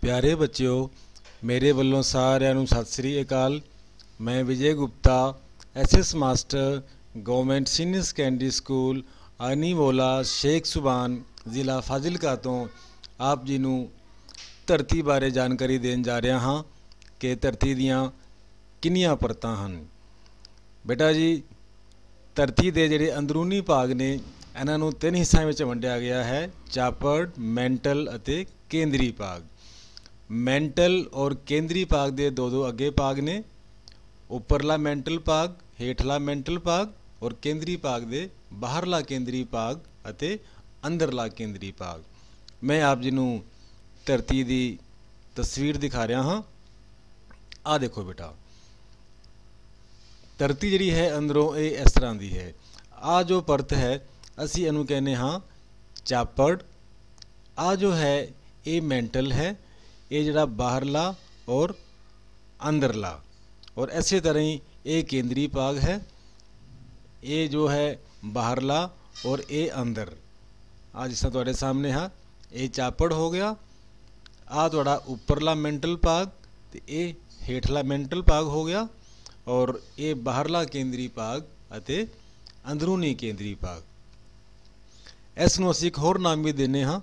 ਪਿਆਰੇ ਬੱਚਿਓ, ਮੇਰੇ ਵੱਲੋਂ ਸਾਰਿਆਂ ਨੂੰ ਸਤਿ ਸ੍ਰੀ ਅਕਾਲ। ਮੈਂ Vijay Gupta SS master, government senior secondary school Aniwala Sheikh Suban, ਜ਼ਿਲ੍ਹਾ ਫਾਜ਼ਿਲਕਾ ਤੋਂ ਆਪ ਜੀ ਨੂੰ ਧਰਤੀ ਬਾਰੇ ਜਾਣਕਾਰੀ ਦੇਣ ਜਾ ਰਿਹਾ ਹਾਂ ਕਿ ਧਰਤੀ ਦੀਆਂ ਕਿੰਨੀਆਂ ਪਰਤਾਂ ਹਨ। ਬੇਟਾ ਜੀ, ਧਰਤੀ ਦੇ ਜਿਹੜੇ ਅੰਦਰੂਨੀ ਭਾਗ ਨੇ, ਇਹਨਾਂ ਨੂੰ ਤਿੰਨ ਹਿੱਸਿਆਂ ਵਿੱਚ ਵੰਡਿਆ ਗਿਆ ਹੈ, ਚਾਪੜ, ਮੈਂਟਲ ਅਤੇ ਕੇਂਦਰੀ ਭਾਗ। ਮੈਂਟਲ ਔਰ ਕੇਂਦਰੀ ਭਾਗ ਦੇ ਦੋ ਦੋ ਅੱਗੇ ਭਾਗ ਨੇ, ਉੱਪਰਲਾ ਮੈਂਟਲ ਭਾਗ, ਹੇਠਲਾ ਮੈਂਟਲ ਭਾਗ ਔਰ ਕੇਂਦਰੀ ਭਾਗ ਦੇ ਬਾਹਰਲਾ ਕੇਂਦਰੀ ਭਾਗ ਅਤੇ ਅੰਦਰਲਾ ਕੇਂਦਰੀ ਭਾਗ। ਮੈਂ ਆਪ ਜੀ ਨੂੰ ਧਰਤੀ ਦੀ ਤਸਵੀਰ ਦਿਖਾ ਰਿਹਾ ਹਾਂ। ਆ ਦੇਖੋ ਬੇਟਾ। ਧਰਤੀ ਜਿਹੜੀ ਹੈ ਅੰਦਰੋਂ ਇਹ ਇਸ ਤਰ੍ਹਾਂ ਦੀ ਹੈ। ਆ ਜੋ ਪਰਤ ਹੈ, ਅਸੀਂ ਇਹਨੂੰ ਕਹਿੰਦੇ ਹਾਂ ਚਾਪੜ। ਆ ਜੋ ਹੈ, ਇਹ ਮੈਂਟਲ ਹੈ। ਇਹ ਜਿਹੜਾ ਬਾਹਰਲਾ ਔਰ ਅੰਦਰਲਾ। ਔਰ ਇਸੇ ਤਰ੍ਹਾਂ ਹੀ ਇਹ ਕੇਂਦਰੀ ਭਾਗ ਹੈ। ਇਹ ਜੋ ਹੈ ਬਾਹਰਲਾ ਔਰ ਇਹ ਅੰਦਰ। ਆ ਜਿਸ ਤਰ੍ਹਾਂ ਤੁਹਾਡੇ ਸਾਹਮਣੇ ਹਾਂ, ਇਹ ਚਾਪੜ ਹੋ ਗਿਆ। ਆ ਤੁਹਾਡਾ ਉੱਪਰਲਾ ਮੈਂਟਲ ਭਾਗ ਤੇ ਇਹ ਹੇਠਲਾ ਮੈਂਟਲ ਭਾਗ ਹੋ ਗਿਆ। ਔਰ ਇਹ ਬਾਹਰਲਾ ਕੇਂਦਰੀ ਭਾਗ ਅਤੇ ਅੰਦਰੂਨੀ ਕੇਂਦਰੀ ਭਾਗ। ਇਸ ਨੂੰ ਅਸੀਂ ਇੱਕ ਹੋਰ ਨਾਮ ਵੀ ਦਿੰਨੇ ਹਾਂ।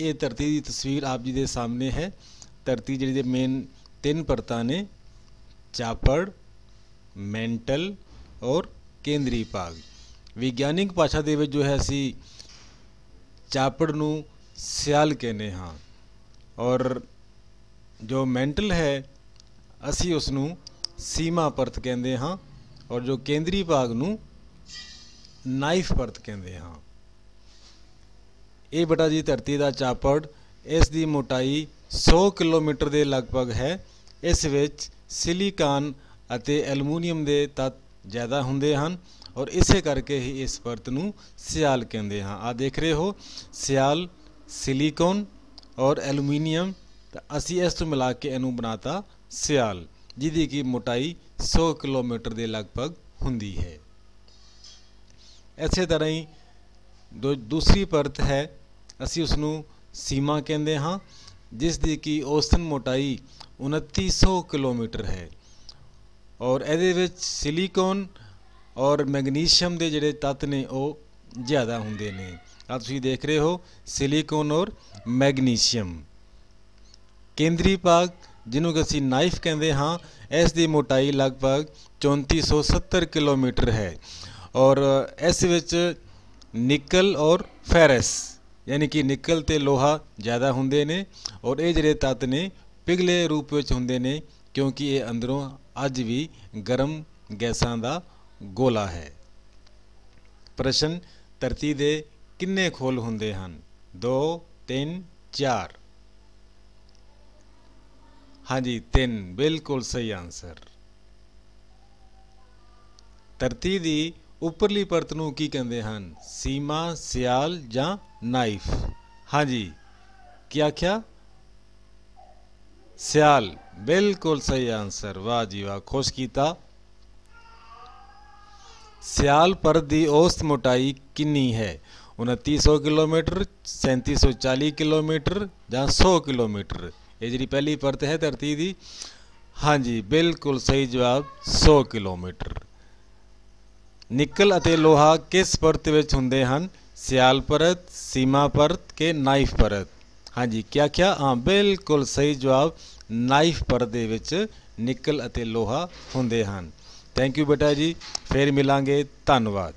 ਇਹ ਧਰਤੀ ਦੀ ਤਸਵੀਰ ਆਪ ਜੀ ਦੇ ਸਾਹਮਣੇ ਹੈ। ਧਰਤੀ ਜਿਹੜੀ ਦੇ ਮੇਨ ਤਿੰਨ ਪਰਤਾਂ ਨੇ ਚਾਪੜ ਮੈਂਟਲ ਔਰ ਕੇਂਦਰੀ ਭਾਗ। ਵਿਗਿਆਨਿਕ ਭਾਸ਼ਾ ਦੇ ਵਿੱਚ ਜੋ ਹੈ ਅਸੀਂ ਚਾਪੜ ਨੂੰ ਸਿਆਲ ਕਹਿੰਦੇ ਹਾਂ ਔਰ ਜੋ ਮੈਂਟਲ ਹੈ, ਅਸੀਂ ਉਸ ਨੂੰ ਸੀਮਾ ਪਰਤ ਕਹਿੰਦੇ ਹਾਂ ਔਰ ਜੋ ਕੇਂਦਰੀ ਭਾਗ ਨੂੰ ਨਾਈਫ ਪਰਤ ਕਹਿੰਦੇ ਹਾਂ। ਇਹ ਬਟਾ ਜੀ ਧਰਤੀ ਦਾ ਚਾਪੜ ਇਸ ਦੀ ਮੋਟਾਈ 100 ਕਿਲੋਮੀਟਰ ਦੇ ਲਗਭਗ ਹੈ। ਇਸ ਵਿੱਚ ਸਿਲੀਕਾਨ ਅਤੇ ਐਲੂਮੀਨੀਅਮ ਦੇ ਤੱਤ ਜ਼ਿਆਦਾ ਹੁੰਦੇ ਹਨ ਔਰ ਇਸੇ ਕਰਕੇ ਹੀ ਇਸ ਪਰਤ ਨੂੰ ਸਿਆਲ ਕਹਿੰਦੇ ਹਾਂ। ਆ ਦੇਖ ਰਹੇ ਹੋ, ਸਿਆਲ, ਸਿਲੀਕੋਨ ਔਰ ਐਲੂਮੀਨੀਅਮ। ਤਾਂ ਅਸੀਂ ਇਸ ਤੋਂ ਮਿਲਾ ਕੇ ਇਹਨੂੰ ਬਣਾਤਾ ਸਿਆਲ, ਜਿਹਦੀ ਕੀ ਮੋਟਾਈ 100 ਕਿਲੋਮੀਟਰ ਦੇ ਲਗਭਗ ਹੁੰਦੀ ਹੈ। ਇਸੇ ਤਰ੍ਹਾਂ ਹੀ ਦੋ, ਦੂਸਰੀ ਪਰਤ ਹੈ, ਅਸੀਂ ਉਸ ਨੂੰ ਸੀਮਾ ਕਹਿੰਦੇ ਹਾਂ। ਜਿਸ ਦੀ ਕੀ ਔਸਤਨ ਮੋਟਾਈ 2900 ਕਿਲੋਮੀਟਰ ਹੈ। ਔਰ ਇਹਦੇ ਵਿੱਚ ਸਿਲੀਕਨ ਔਰ ਮੈਗਨੀਸ਼ੀਅਮ ਦੇ ਜਿਹੜੇ ਤੱਤ ਨੇ, ਉਹ ਜ਼ਿਆਦਾ ਹੁੰਦੇ ਨੇ। ਆ ਤੁਸੀਂ ਦੇਖ ਰਹੇ ਹੋ, ਸਿਲੀਕਨ ਔਰ ਮੈਗਨੀਸ਼ੀਅਮ। ਕੇਂਦਰੀ ਭਾਗ, ਜਿਹਨੂੰ ਕਿ ਅਸੀਂ ਨਾਈਫ ਕਹਿੰਦੇ ਹਾਂ, ਇਸ ਦੀ ਮੋਟਾਈ ਲਗਭਗ 3470 ਕਿਲੋਮੀਟਰ ਹੈ। ਔਰ ਇਸ ਵਿੱਚ ਨਿਕਲ ਔਰ ਫੈਰਸ ਯਾਨੀ ਕਿ ਨਿਕਲ ਤੇ ਲੋਹਾ ਜ਼ਿਆਦਾ ਹੁੰਦੇ ਨੇ ਔਰ ਇਹ ਜਿਹੜੇ ਤੱਤ ਨੇ ਪਿਘਲੇ ਰੂਪ ਵਿੱਚ ਹੁੰਦੇ ਨੇ ਕਿਉਂਕਿ ਇਹ ਅੰਦਰੋਂ ਅੱਜ ਵੀ ਗਰਮ ਗੈਸਾਂ ਦਾ ਗੋਲਾ ਹੈ। ਪ੍ਰਸ਼ਨ, ਧਰਤੀ ਦੇ ਕਿੰਨੇ ਖੋਲ ਹੁੰਦੇ ਹਨ? 2 3 4 ਹਾਂਜੀ 3 ਬਿਲਕੁਲ ਸਹੀ ਆਨਸਰ ਧਰਤੀ ਦੀ ਉੱਪਰਲੀ ਪਰਤ ਨੂੰ ਕੀ ਕਹਿੰਦੇ ਹਨ? ਸੀਮਾ, ਸਿਆਲ ਜਾਂ ਨਾਈਫ? ਹਾਂਜੀ। ਕੀ ਆਖਿਆ? ਸਿਆਲ। ਬਿਲਕੁਲ ਸਹੀ ਆਨਸਰ ਵਾਹ ਜੀ ਵਾਹ, ਖੁਸ਼ ਕੀਤਾ। ਸਿਆਲ ਪਰਤ ਦੀ ਔਸਤ ਮੋਟਾਈ ਕਿੰਨੀ ਹੈ? 2900 ਕਿਲੋਮੀਟਰ 3740 ਕਿਲੋਮੀਟਰ ਜਾਂ 100 ਕਿਲੋਮੀਟਰ? ਇਹ ਜਿਹੜੀ ਪਹਿਲੀ ਪਰਤ ਹੈ ਧਰਤੀ ਦੀ, ਹਾਂਜੀ, ਬਿਲਕੁਲ ਸਹੀ ਜਵਾਬ 100 ਕਿਲੋਮੀਟਰ। ਨਿਕਲ ਅਤੇ ਲੋਹਾ ਕਿਸ ਪਰਤ ਵਿੱਚ ਹੁੰਦੇ ਹਨ? ਸਿਆਲ ਪਰਤ, ਸੀਮਾ ਪਰਤ ਕੇ ਨਾਈਫ ਪਰਤ? ਹਾਂਜੀ, ਕਿਆ ਕਿਹਾ ਹਾਂ, ਬਿਲਕੁਲ ਸਹੀ ਜਵਾਬ। ਨਾਈਫ ਪਰਤ ਦੇ ਵਿੱਚ ਨਿਕਲ ਅਤੇ ਲੋਹਾ ਹੁੰਦੇ ਹਨ। ਥੈਂਕ ਯੂ ਬੇਟਾ ਜੀ। ਫੇਰ ਮਿਲਾਂਗੇ। ਧੰਨਵਾਦ।